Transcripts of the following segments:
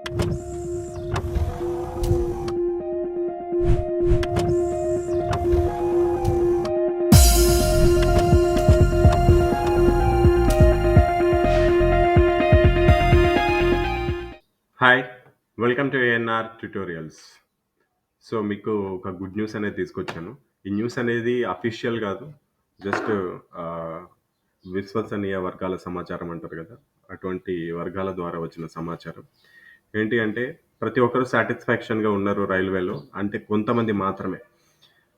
Hi welcome to ANR tutorials so మీకు ఒక good news అనేది తీసుకొచ్చాను. ఈ న్యూస్ అనేది అఫీషియల్ కాదు జస్ట్ విశ్వసనీయ వర్గాల సమాచారం అంటారు కదా అటువంటి వర్గాల ద్వారా వచ్చిన సమాచారం. ఏంటి అంటే ప్రతి ఒక్కరు సాటిస్ఫాక్షన్గా ఉన్నారు రైల్వేలో అంటే కొంతమంది మాత్రమే.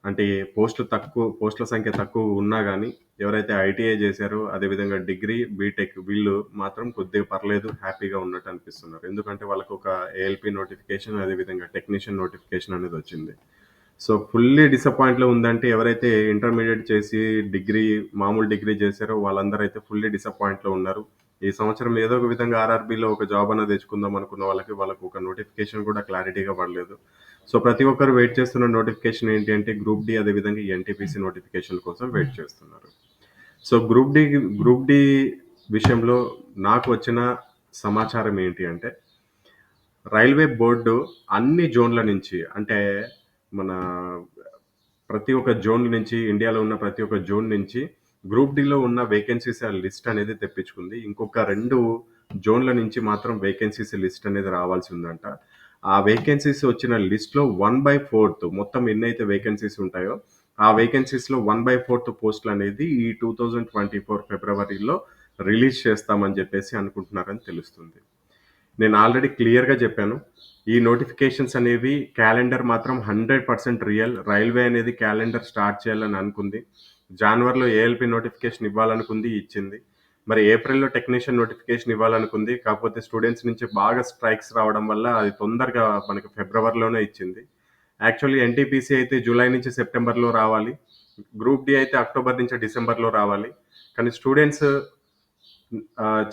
అంటే పోస్టులు తక్కువ పోస్టుల సంఖ్య తక్కువ ఉన్నా కానీ ఎవరైతే ఐటీఐ చేశారో అదేవిధంగా డిగ్రీ బీటెక్ వీళ్ళు మాత్రం కొద్దిగా పర్లేదు హ్యాపీగా ఉన్నట్టు అనిపిస్తున్నారు. ఎందుకంటే వాళ్ళకు ఒక ఏఎల్పి నోటిఫికేషన్ అదేవిధంగా టెక్నీషియన్ నోటిఫికేషన్ అనేది వచ్చింది. సో ఫుల్లీ డిసప్పాయింట్లో ఉందంటే ఎవరైతే ఇంటర్మీడియట్ చేసి డిగ్రీ మామూలు డిగ్రీ చేశారో వాళ్ళందరూ అయితే ఫుల్లీ డిసప్పాయింట్లో ఉన్నారు. ఈ సంవత్సరం ఏదో ఒక విధంగా ఆర్ఆర్బీలో ఒక జాబ్ అనేది తెచ్చుకుందాం అనుకున్న వాళ్ళకి వాళ్ళకు ఒక నోటిఫికేషన్ కూడా క్లారిటీగా పడలేదు. సో ప్రతి ఒక్కరు వెయిట్ చేస్తున్న నోటిఫికేషన్ ఏంటి అంటే గ్రూప్ డి అదేవిధంగా ఎన్టీపీసీ నోటిఫికేషన్ కోసం వెయిట్ చేస్తున్నారు. So group D group D విషయంలో నాకు వచ్చిన సమాచారం ఏంటి అంటే రైల్వే బోర్డు అన్ని జోన్ల నుంచి అంటే మన ప్రతి ఒక్క జోన్ నుంచి ఇండియాలో ఉన్న ప్రతి ఒక్క జోన్ నుంచి గ్రూప్ డిలో ఉన్న వేకెన్సీస్ లిస్ట్ అనేది తెప్పించుకుంది. ఇంకొక రెండు జోన్ల నుంచి మాత్రం వేకెన్సీస్ లిస్ట్ అనేది రావాల్సి ఉందంట. ఆ వేకెన్సీస్ వచ్చిన లిస్ట్లో వన్ బై ఫోర్త్ మొత్తం ఎన్నైతే వేకెన్సీస్ ఉంటాయో ఆ వేకెన్సీస్లో వన్ బై ఫోర్త్ పోస్టులు అనేది ఈ టూ థౌజండ్ ట్వంటీ ఫోర్ ఫిబ్రవరిలో రిలీజ్ చేస్తామని చెప్పేసి అనుకుంటున్నారని తెలుస్తుంది. నేను ఆల్రెడీ క్లియర్గా చెప్పాను. ఈ నోటిఫికేషన్స్ అనేవి క్యాలెండర్ మాత్రం హండ్రెడ్ పర్సెంట్ రియల్. రైల్వే అనేది క్యాలెండర్ స్టార్ట్ చేయాలని అనుకుంది. జాన్వరిలో ఏఎల్పి నోటిఫికేషన్ ఇవ్వాలనుకుంది ఇచ్చింది. మరి ఏప్రిల్లో టెక్నీషియన్ నోటిఫికేషన్ ఇవ్వాలనుకుంది కాకపోతే స్టూడెంట్స్ నుంచి బాగా స్ట్రైక్స్ రావడం వల్ల అది తొందరగా మనకి ఫిబ్రవరిలోనే ఇచ్చింది. యాక్చువల్లీ ఎన్టీపీసీ అయితే జూలై నుంచి సెప్టెంబర్లో రావాలి. గ్రూప్ డి అయితే అక్టోబర్ నుంచి డిసెంబర్లో రావాలి. కానీ స్టూడెంట్స్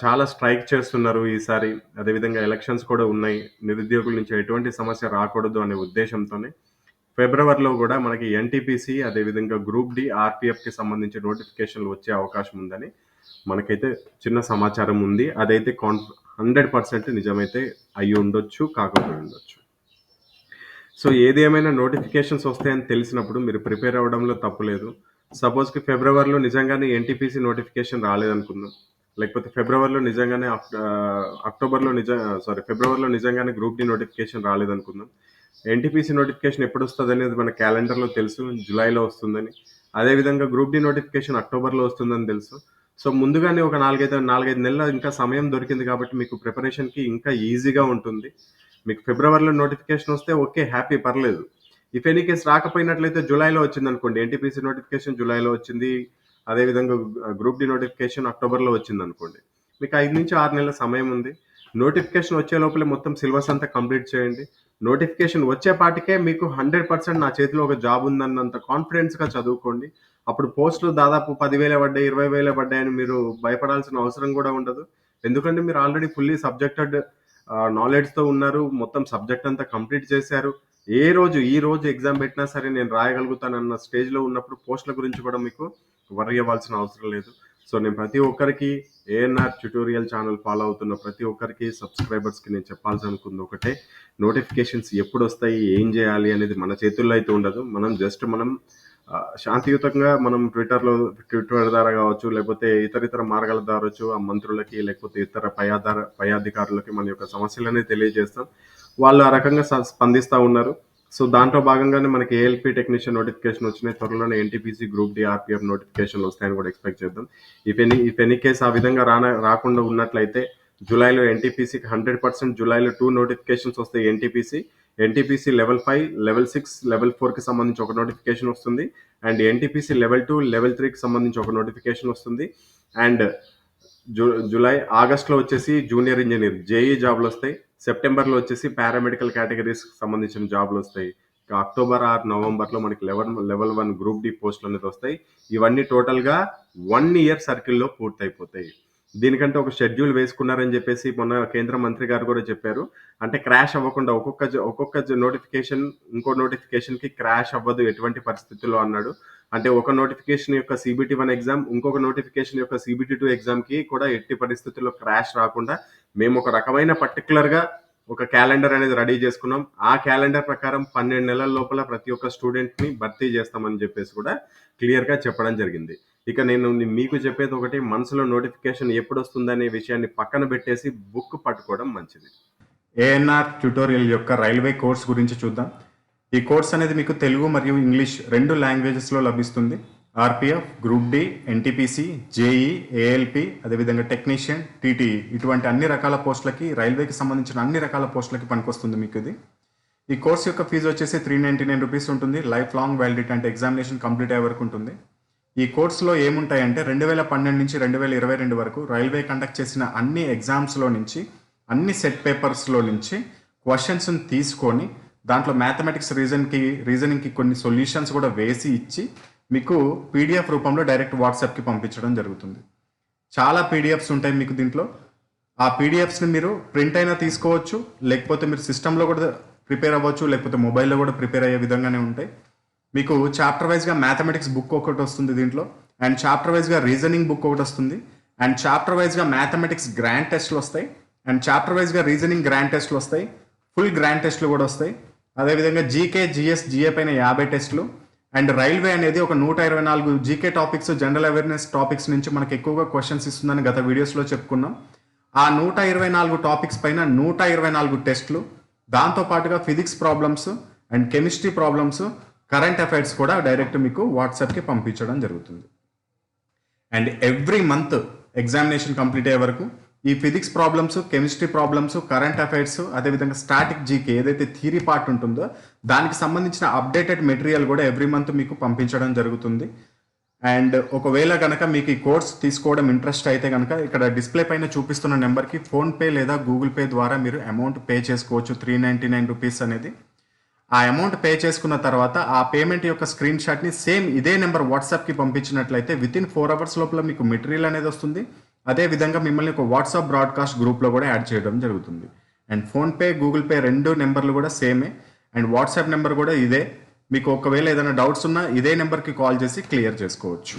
చాలా స్ట్రైక్ చేస్తున్నారు ఈసారి. అదేవిధంగా ఎలక్షన్స్ కూడా ఉన్నాయి. నిరుద్యోగుల నుంచి ఎటువంటి సమస్య రాకూడదు అనే ఉద్దేశంతోనే ఫిబ్రవరిలో కూడా మనకి ఎన్టీపీసీ అదేవిధంగా గ్రూప్ డి ఆర్పిఎఫ్కి సంబంధించి నోటిఫికేషన్లు వచ్చే అవకాశం ఉందని మనకైతే చిన్న సమాచారం ఉంది. అదైతే కాన్ హండ్రెడ్ పర్సెంట్ నిజమైతే అయి ఉండొచ్చు కాకపోయి ఉండొచ్చు. సో ఏది ఏమైనా నోటిఫికేషన్స్ వస్తాయని తెలిసినప్పుడు మీరు ప్రిపేర్ అవ్వడంలో తప్పులేదు సపోజ్కి ఫిబ్రవరిలో నిజంగానే ఎన్టీపీసీ నోటిఫికేషన్ రాలేదనుకుందాం. లేకపోతే ఫిబ్రవరిలో నిజంగానే అక్టోబర్లో నిజ సారీ ఫిబ్రవరిలో నిజంగానే గ్రూప్ డి నోటిఫికేషన్ రాలేదనుకుందాం. ఎన్టీపీసీ నోటిఫికేషన్ ఎప్పుడు వస్తుంది అనేది మన క్యాలెండర్లో తెలుసు జూలైలో వస్తుందని. అదేవిధంగా గ్రూప్ డి నోటిఫికేషన్ అక్టోబర్లో వస్తుందని తెలుసు. సో ముందుగానే ఒక నాలుగైదు నాలుగైదు నెలల ఇంకా సమయం దొరికింది కాబట్టి మీకు ప్రిపరేషన్కి ఇంకా ఈజీగా ఉంటుంది. మీకు ఫిబ్రవరిలో నోటిఫికేషన్ వస్తే ఓకే హ్యాపీ పర్లేదు. ఇఫ్ ఎనీ కేసు రాకపోయినట్లయితే జూలైలో వచ్చింది అనుకోండి ఎన్టీపీసీ నోటిఫికేషన్ జూలైలో వచ్చింది అదేవిధంగా గ్రూప్ డి నోటిఫికేషన్ అక్టోబర్లో వచ్చింది అనుకోండి మీకు ఐదు నుంచి ఆరు నెలల సమయం ఉంది. నోటిఫికేషన్ వచ్చే లోపలే మొత్తం సిలబస్ అంతా కంప్లీట్ చేయండి. నోటిఫికేషన్ వచ్చేపాటికే మీకు హండ్రెడ్ పర్సెంట్ నా చేతిలో ఒక జాబ్ ఉందన్నంత కాన్ఫిడెన్స్గా చదువుకోండి. అప్పుడు పోస్టులు దాదాపు పదివేల పడ్డాయి ఇరవై వేల పడ్డాయని మీరు భయపడాల్సిన అవసరం కూడా ఉండదు. ఎందుకంటే మీరు ఆల్రెడీ ఫుల్లీ సబ్జెక్టెడ్ నాలెడ్జ్తో ఉన్నారు. మొత్తం సబ్జెక్ట్ అంతా కంప్లీట్ చేశారు. ఏ రోజు ఈ రోజు ఎగ్జామ్ పెట్టినా సరే నేను రాయగలుగుతానన్న స్టేజ్లో ఉన్నప్పుడు పోస్టుల గురించి కూడా మీకు వరి అవ్వాల్సిన అవసరం లేదు. సో నేను ప్రతి ఒక్కరికి ఏఎన్ఆర్ ట్యూటోరియల్ ఛానల్ ఫాలో అవుతున్న ప్రతి ఒక్కరికి సబ్స్క్రైబర్స్కి నేను చెప్పాల్సి అనుకుంది ఒకటే. నోటిఫికేషన్స్ ఎప్పుడు వస్తాయి ఏం చేయాలి అనేది మన చేతుల్లో అయితే ఉండదు. మనం జస్ట్ మనం శాంతియుతంగా మనం ట్విట్టర్లో ట్విట్టర్ ద్వారా కావచ్చు లేకపోతే ఇతర ఇతర మార్గాల ద్వారా వచ్చు ఆ మంత్రులకి లేకపోతే ఇతర పై ఆధార పై అధికారులకి మన యొక్క సమస్యలనే తెలియజేస్తాం. వాళ్ళు ఆ రకంగా స్పందిస్తూ ఉన్నారు. సో దాంట్లో భాగంగానే మనకి ఏఎల్పి టెక్నీషియన్ నోటిఫికేషన్ వచ్చినాయి. త్వరలోనే NTPC group D RPF notification వస్తాయని కూడా ఎక్స్పెక్ట్ చేద్దాం. If any if any case ఆ విధంగా రాన రాకుండా ఉన్నట్లయితే జూలైలో ఎన్టీపీసీకి హండ్రెడ్ పర్సెంట్ జూలైలో టూ నోటిఫికేషన్స్ వస్తాయి NTPC NTPC level five level six level ఫోర్కి సంబంధించి ఒక నోటిఫికేషన్ వస్తుంది. And NTPC level two level త్రీకి సంబంధించి ఒక నోటిఫికేషన్ వస్తుంది. అండ్ జూ జూలై ఆగస్ట్లో వచ్చేసి జూనియర్ ఇంజనీర్ జేఈ జాబ్లు వస్తాయి. సెప్టెంబర్లో వచ్చేసి పారామెడికల్ కేటగిరీస్ సంబంధించిన జాబ్లు వస్తాయి. అక్టోబర్ ఆర్ నవంబర్లో మనకి level level one group D పోస్టులు అనేది వస్తాయి. ఇవన్నీ టోటల్గా వన్ ఇయర్ సర్కిల్లో పూర్తయిపోతాయి. దీనికంటే ఒక షెడ్యూల్ వేసుకున్నారని చెప్పేసి మొన్న కేంద్ర మంత్రి గారు కూడా చెప్పారు. అంటే క్రాష్ అవ్వకుండా ఒక్కొక్క ఒక్కొక్క నోటిఫికేషన్ ఇంకో నోటిఫికేషన్కి క్రాష్ అవ్వదు ఎటువంటి పరిస్థితుల్లో అన్నాడు. అంటే ఒక నోటిఫికేషన్ యొక్క సిబిటి వన్ ఎగ్జామ్ ఇంకొక నోటిఫికేషన్ యొక్క సిబిటి టూ ఎగ్జామ్కి కూడా ఎట్టి పరిస్థితుల్లో క్రాష్ రాకుండా మేము ఒక రకమైన పర్టికులర్గా ఒక క్యాలెండర్ అనేది రెడీ చేసుకున్నాం. ఆ క్యాలెండర్ ప్రకారం పన్నెండు నెలల లోపల ప్రతి ఒక్క స్టూడెంట్ని భర్తీ చేస్తామని చెప్పేసి కూడా క్లియర్గా చెప్పడం జరిగింది. ఇక నేను మీకు చెప్పేది ఒకటి మనసులో నోటిఫికేషన్ ఎప్పుడు వస్తుందనే విషయాన్ని పక్కన పెట్టేసి బుక్ పట్టుకోవడం మంచిది. ఏఎన్ఆర్ ట్యుటోరియల్ యొక్క రైల్వే కోర్స్ గురించి చూద్దాం. ఈ కోర్స్ అనేది మీకు తెలుగు మరియు ఇంగ్లీష్ రెండు లాంగ్వేజెస్లో లభిస్తుంది. RPF group D NTPC JE ALP అదేవిధంగా టెక్నీషియన్ టీటీఈ ఇటువంటి అన్ని రకాల పోస్టులకి రైల్వేకి సంబంధించిన అన్ని రకాల పోస్టులకి పనికొస్తుంది మీకు ఇది. ఈ కోర్స్ యొక్క ఫీజు వచ్చేసి త్రీ నైంటీ నైన్ రూపీస్ ఉంటుంది. లైఫ్ లాంగ్ వ్యాలిడిటీ అంటే ఎగ్జామినేషన్ కంప్లీట్ అయ్యే వరకు ఉంటుంది. ఈ కోర్సులో ఏముంటాయంటే రెండు వేల పన్నెండు నుంచి రెండు వేల ఇరవై రెండు వరకు రైల్వే కండక్ట్ చేసిన అన్ని ఎగ్జామ్స్లో నుంచి అన్ని సెట్ పేపర్స్లో నుంచి క్వశ్చన్స్ని తీసుకొని దాంట్లో మ్యాథమెటిక్స్ రీజన్కి రీజనింగ్కి కొన్ని సొల్యూషన్స్ కూడా వేసి ఇచ్చి మీకు పీడిఎఫ్ రూపంలో డైరెక్ట్ వాట్సాప్కి పంపించడం జరుగుతుంది. చాలా పీడిఎఫ్స్ ఉంటాయి మీకు దీంట్లో. ఆ పీడిఎఫ్స్ని మీరు ప్రింట్ అయినా తీసుకోవచ్చు లేకపోతే మీరు సిస్టంలో కూడా ప్రిపేర్ అవ్వచ్చు లేకపోతే మొబైల్లో కూడా ప్రిపేర్ అయ్యే విధంగానే ఉంటాయి. మీకు చాప్టర్ వైజ్గా మ్యాథమెటిక్స్ బుక్ ఒకటి వస్తుంది దీంట్లో అండ్ చాప్టర్ వైజ్గా రీజనింగ్ బుక్ ఒకటి వస్తుంది అండ్ చాప్టర్ వైజ్గా మ్యాథమెటిక్స్ గ్రాండ్ టెస్ట్లు వస్తాయి అండ్ చాప్టర్ వైజ్గా రీజనింగ్ గ్రాండ్ టెస్ట్లు వస్తాయి ఫుల్ గ్రాండ్ టెస్ట్లు కూడా వస్తాయి. అదేవిధంగా జీకే జిఎస్ జిఏ పైన యాభై టెస్టులు అండ్ రైల్వే అనేది ఒక నూట ఇరవై నాలుగు GK topics general awareness topics నుంచి మనకు ఎక్కువగా క్వశ్చన్స్ ఇస్తుందని గత వీడియోస్లో చెప్పుకున్నాం. ఆ నూట ఇరవై నాలుగు టాపిక్స్ పైన నూట ఇరవై నాలుగు టెస్ట్లు దాంతో పాటుగా physics problems and chemistry problems current affairs కూడా డైరెక్ట్ మీకు వాట్సాప్కి పంపించడం జరుగుతుంది. And every month examination complete అయ్యే వరకు ఈ physics problems chemistry problems current affairs అదేవిధంగా స్టాటిక్ జీకే ఏదైతే థీరీ పార్ట్ ఉంటుందో దానికి సంబంధించిన అప్డేటెడ్ మెటీరియల్ కూడా ఎవ్రీ మంత్ మీకు పంపించడం జరుగుతుంది. అండ్ ఒకవేళ కనుక మీకు ఈ కోర్స్ తీసుకోవడం ఇంట్రెస్ట్ అయితే కనుక ఇక్కడ డిస్ప్లే పైన చూపిస్తున్న నెంబర్కి ఫోన్పే లేదా గూగుల్ పే ద్వారా మీరు అమౌంట్ పే చేసుకోవచ్చు. త్రీ నైంటీ నైన్ రూపీస్ అనేది. ఆ అమౌంట్ పే చేసుకున్న తర్వాత ఆ పేమెంట్ యొక్క స్క్రీన్ షాట్ని సేమ్ ఇదే నెంబర్ వాట్సాప్కి పంపించినట్లయితే విత్ ఇన్ ఫోర్ అవర్స్ లోపల మీకు మెటీరియల్ అనేది వస్తుంది. అదే విధంగా మిమ్మల్ని ఒక వాట్సాప్ బ్రాడ్కాస్ట్ గ్రూప్లో కూడా యాడ్ చేయడం జరుగుతుంది. అండ్ ఫోన్పే గూగుల్ పే రెండు నెంబర్లు కూడా సేమే అండ్ వాట్సాప్ నెంబర్ కూడా ఇదే. మీకు ఒకవేళ ఏదైనా డౌట్స్ ఉన్నా ఇదే నెంబర్కి కాల్ చేసి క్లియర్ చేసుకోవచ్చు.